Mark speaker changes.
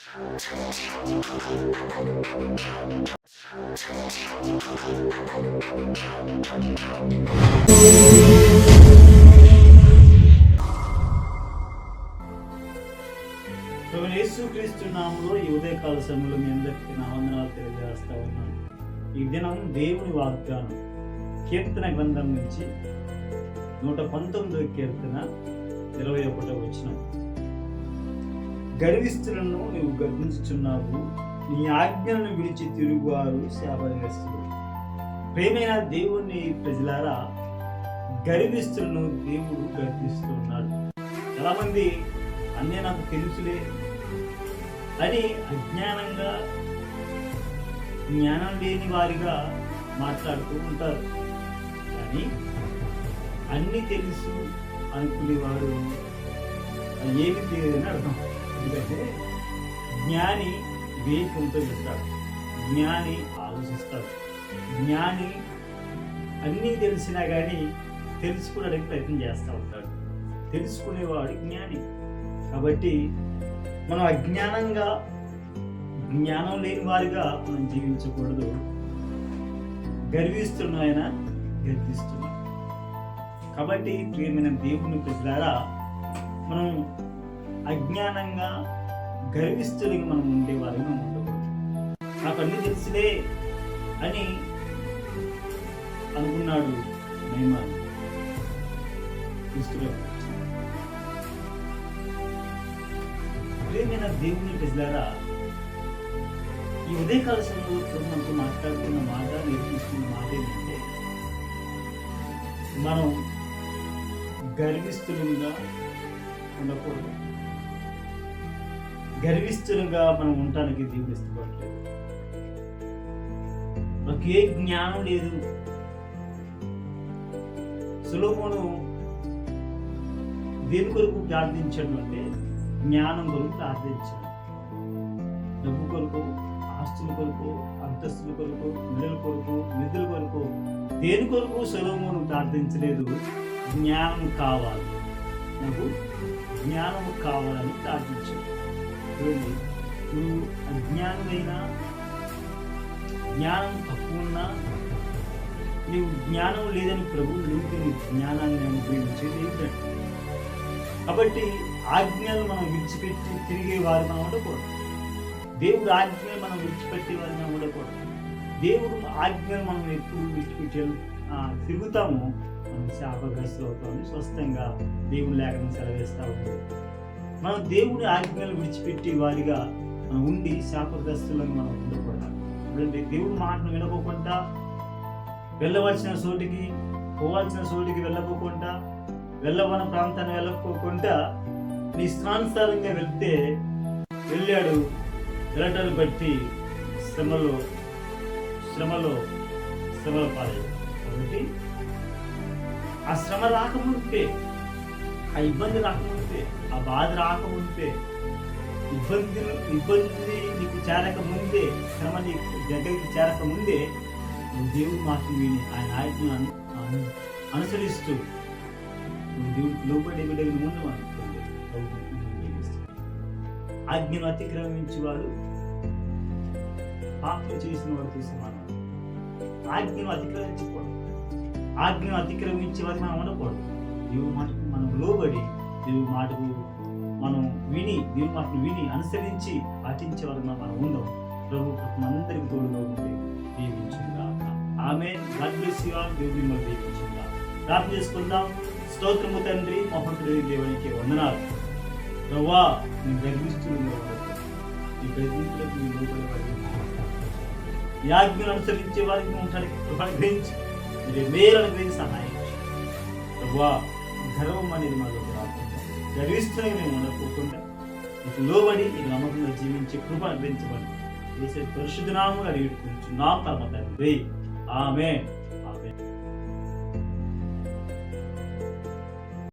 Speaker 1: ప్రభువైన ఈ ఉదయకాల సమయంలో మీ అందరికీ నా వందనాలు తెలియజేస్తా ఉన్నాను. ఈ దినం దేవుని వాగ్దానం. కీర్తన గ్రంథం నుంచి నూట పంతొమ్మిదో కీర్తన ఇరవై ఒకటో వచ్చిన గర్విస్తులను నువ్వు గర్వించుచున్నావు. నీ ఆజ్ఞలను విడిచి తిరుగువారు శాపగ్రస్తులు ప్రేమైన దేవుని ప్రజలారా గర్విస్తులను దేవుడు గర్విస్తూ ఉన్నాడు చాలామంది అన్నీ నాకు తెలుసులే అని అజ్ఞానంగా జ్ఞానం లేని వారిగా మాట్లాడుతూ ఉంటారు. కానీ అన్నీ తెలుసు అనుకునేవారు ఏమి తెలియదని అర్థం. ఎందుకంటే జ్ఞాని వివేకంతో వెళ్తాడు జ్ఞాని ఆలోచిస్తాడు. జ్ఞాని అన్నీ తెలిసినా కానీ తెలుసుకోవడానికి ప్రయత్నం చేస్తూ ఉంటాడు. తెలుసుకునేవాడు జ్ఞాని. కాబట్టి మనం అజ్ఞానంగా జ్ఞానం లేని వారిగా మనం జీవించకూడదు. గర్విస్తున్న ఆయన గర్విస్తున్నాం. కాబట్టి ప్రియమైన దేవుని ప్రజలారా మనం అజ్ఞానంగా గర్విస్తులకి మనం ఉండేవారిగా ఉండకూడదు. నాకు అన్ని తెలుసులే అని అనుకున్నాడు నయమాన్ క్రీస్తులో ప్రేమైన దేవుని ప్రజలారా ఈ ఉదయకాల సమయంలో మనతో మాట్లాడుతున్న మాట నేర్పిస్తున్న మాట ఏంటంటే మనం గర్విస్తులుగా ఉండకూడదు. గర్విస్తులుగా మనం ఉండటానికి దేవుడు ఇష్టపడలేదు. మనకు ఏ జ్ఞానం లేదు. సులోమును దేని కొరకు ప్రార్థించడం అంటే జ్ఞానం కొరకు ప్రార్థించడం. డబ్బు కొరకు ఆస్తుల కొరకు అంతస్తుల కొరకు నిధుల కొరకు నిధుల కొరకు దేని కొరకు సులభమును ప్రార్థించలేదు? జ్ఞానం కావాలి. నాకు జ్ఞానం కావాలని ప్రార్థించాడు. చూడండి నువ్వు అజ్ఞానమైనా జ్ఞానం తక్కువ ఉన్నా నీవు జ్ఞానం లేదని ప్రభువు నువ్వు నీ జ్ఞానాన్ని అనుగ్రహించేది ఏంటంటే కాబట్టి ఆజ్ఞలు మనం విడిచిపెట్టి తిరిగే వారు మనం ఉండకూడదు. దేవుడు ఆజ్ఞలు మనం విడిచిపెట్టే వారు మనం ఉండకూడదు. దేవుడు ఆజ్ఞలు మనం ఎప్పుడు విడిచిపెట్టే తిరుగుతామో మనం శాపగ్రస్తులు అవుతామని స్వస్థంగా దేవుడు లేఖను సెలవేస్తూ ఉంది మనం దేవుని ఆజ్ఞలు విడిచిపెట్టి వారిగా మనం ఉండి శాపగ్రస్తులను మనం ఉండకూడదు ఎందుకంటే దేవుడి మాటను వినకోకుండా వెళ్ళవలసిన చోటికి పోవాల్సిన చోటికి వెళ్ళకోకుండా వెళ్ళవన ప్రాంతాన్ని వెళ్ళకోకుండా నీ ఇష్టానుసారంగా వెళ్తే వెళ్ళాడు వెళ్ళటాన్ని బట్టి శ్రమలో శ్రమలో శ్రమల పాలయ్యాడు. కాబట్టి ఆ శ్రమ రాకముందే ఆ ఇబ్బంది రాకముందు ఆ బాధ రాకముందే ఇబ్బంది ఇబ్బంది నీకు చేరక ముందే శ్రమ నీకు దగ్గరికి చేరక ముందే దేవుడు మాటలు విని ఆయన ఆజ్ఞను అనుసరిస్తూ నువ్వు దేవుడికి లోబడి ముందు ఆజ్ఞను అతిక్రమించి వాడు పాపం చేసిన వాడితో సమానం ఆజ్ఞను అతిక్రమించకూడదు ఆజ్ఞను అతిక్రమించే వారికి మనం ఉండకూడదు. దేవుడు మాటకు మనం లోబడి దేవుడి మాటకు మనం విని దేవుని మాటను విని అనుసరించి పాటించే వారికి మనం ఉందాం ప్రభు మనందరికి తోడుగా ఉండి దీవించిందా ఆమె గాడ్ బ్లెస్ యు ఆల్. దేవుడి మిమ్మల్ని దీవించిందా ప్రార్థన చేసుకుందాం. స్తోత్రము తండ్రి మహోన్నతుడి దేవునికి వందనాలు. ప్రభా నీ గర్విస్తూ ఈ గర్వింపులకు నీ లోపలి వారికి అనుసరించే వారికి ఉంటానికి అనుగ్రహించి మీరు మేలు అనుగ్రహించి సహాయం చేయండి. ప్రభా గర్వం అనేది మాలోకి రాకుండా గర్విస్తూనే మేము ఉండకోకుండా నీకు లోబడి ఈ నమ్మకంగా జీవించే కృప అనుగ్రహించబడి చేసే పరిశుద్ధ నామం అడిగి నా తర్వాత ఆమె ఆమె